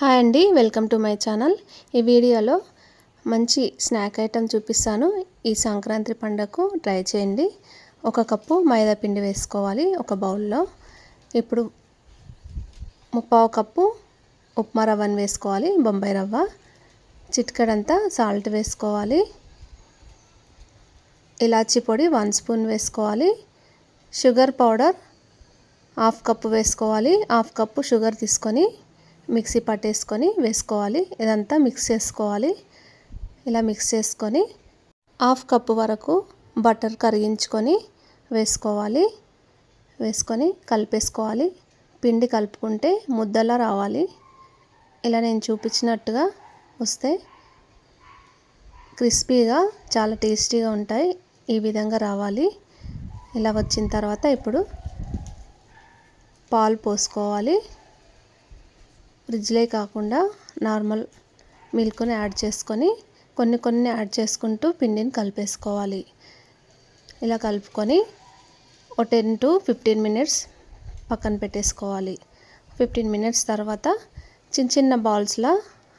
Hi అండి welcome to my channel. ఈ వీడియోలో మంచి స్నాక్ ఐటెం చూపిస్తాను. ఈ సంక్రాంతి పండుగకు ట్రై చేయండి. ఒక కప్పు మైదా పిండి వేసుకోవాలి ఒక బౌల్లో. ఇప్పుడు ముప్పావు కప్పు ఉప్మా రవ్వను వేసుకోవాలి బొంబాయి రవ్వ. చిట్కడంతా సాల్ట్ వేసుకోవాలి. ఇలాచీ పొడి వన్ స్పూన్ వేసుకోవాలి. షుగర్ పౌడర్ హాఫ్ కప్పు వేసుకోవాలి. హాఫ్ కప్పు షుగర్ తీసుకొని మిక్సీ పట్టేసుకొని వేసుకోవాలి. ఇదంతా మిక్స్ చేసుకోవాలి. ఇలా మిక్స్ చేసుకొని హాఫ్ కప్పు వరకు బటర్ కరిగించుకొని వేసుకోవాలి. వేసుకొని కలిపేసుకోవాలి. పిండి కలుపుకుంటే ముద్దలా రావాలి. ఇలా నేను చూపించినట్టుగా వస్తే క్రిస్పీగా చాలా టేస్టీగా ఉంటాయి. ఈ విధంగా రావాలి. ఇలా వచ్చిన తర్వాత ఇప్పుడు పాలు పోసుకోవాలి. ఫ్రిడ్జ్లే కాకుండా నార్మల్ మిల్క్ని యాడ్ చేసుకొని కొన్ని కొన్ని యాడ్ చేసుకుంటూ పిండిని కలిపేసుకోవాలి. ఇలా కలుపుకొని ఒక టెన్ టు ఫిఫ్టీన్ మినిట్స్ పక్కన పెట్టేసుకోవాలి. ఫిఫ్టీన్ మినిట్స్ తర్వాత చిన్న చిన్న బాల్స్లా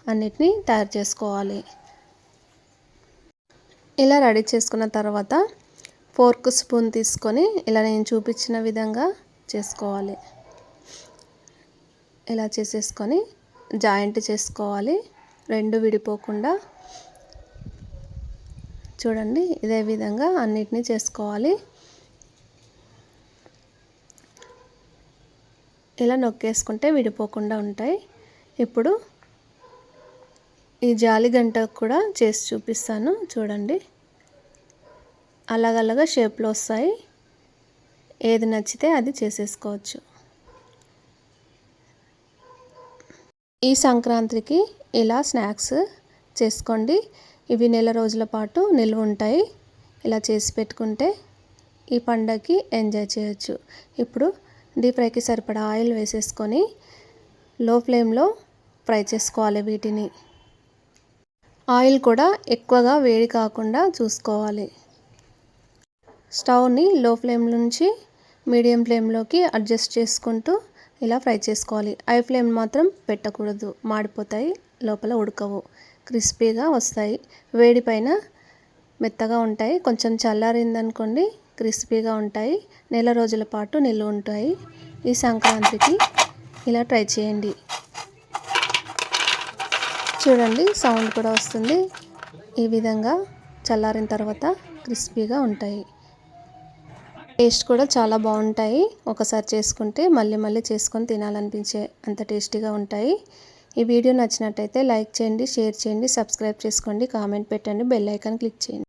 అన్నిటినీ తయారు చేసుకోవాలి. ఇలా రెడీ చేసుకున్న తర్వాత ఫోర్క్ స్పూన్ తీసుకొని ఇలా నేను చూపించిన విధంగా చేసుకోవాలి. ఇలా చేసేసుకొని జాయింట్ చేసుకోవాలి. రెండు విడిపోకుండా చూడండి ఇదే విధంగా అన్నిటినీ చేసుకోవాలి. ఇలా నొక్కేసుకుంటే విడిపోకుండా ఉంటాయి. ఇప్పుడు ఈ జాలి గంట కూడా చేసి చూపిస్తాను చూడండి. అలాగలగా షేప్లో వస్తాయి. ఏది నచ్చితే అది చేసేసుకోవచ్చు. ఈ సంక్రాంతికి ఇలా స్నాక్స్ చేసుకోండి. ఇవి నెల రోజుల పాటు నిల్వ ఉంటాయి. ఇలా చేసి పెట్టుకుంటే ఈ పండగకి ఎంజాయ్ చేయొచ్చు. ఇప్పుడు డీప్ ఫ్రైకి సరిపడా ఆయిల్ వేసేసుకొని లో ఫ్లేమ్లో ఫ్రై చేసుకోవాలి వీటిని. ఆయిల్ కూడా ఎక్కువగా వేడి కాకుండా చూసుకోవాలి. స్టవ్ని లో ఫ్లేమ్ నుంచి మీడియం ఫ్లేమ్లోకి అడ్జస్ట్ చేసుకుంటూ ఇలా ఫ్రై చేసుకోవాలి. ఐ ఫ్లేమ్ మాత్రం పెట్టకూడదు. మాడిపోతాయి లోపల ఉడకవు. క్రిస్పీగా వస్తాయి. వేడి పైన మెత్తగా ఉంటాయి. కొంచెం చల్లారిందనుకోండి క్రిస్పీగా ఉంటాయి. నెల రోజుల పాటు నిల్వ ఉంటాయి. ఈ సంక్రాంతికి ఇలా ట్రై చేయండి. చూడండి సౌండ్ కూడా వస్తుంది. ఈ విధంగా చల్లారిన తర్వాత క్రిస్పీగా ఉంటాయి. టేస్ట్ కూడా చాలా బాగుంటాయి. ఒకసారి చేసుకుంటే మళ్ళీ మళ్ళీ చేసుకొని తినాలనిపించే అంత టేస్టీగా ఉంటాయి. ఈ వీడియో నచ్చినట్టయితే లైక్ చేయండి షేర్ చేయండి సబ్స్క్రైబ్ చేసుకోండి కామెంట్ పెట్టండి బెల్ ఐకాన్ క్లిక్ చేయండి.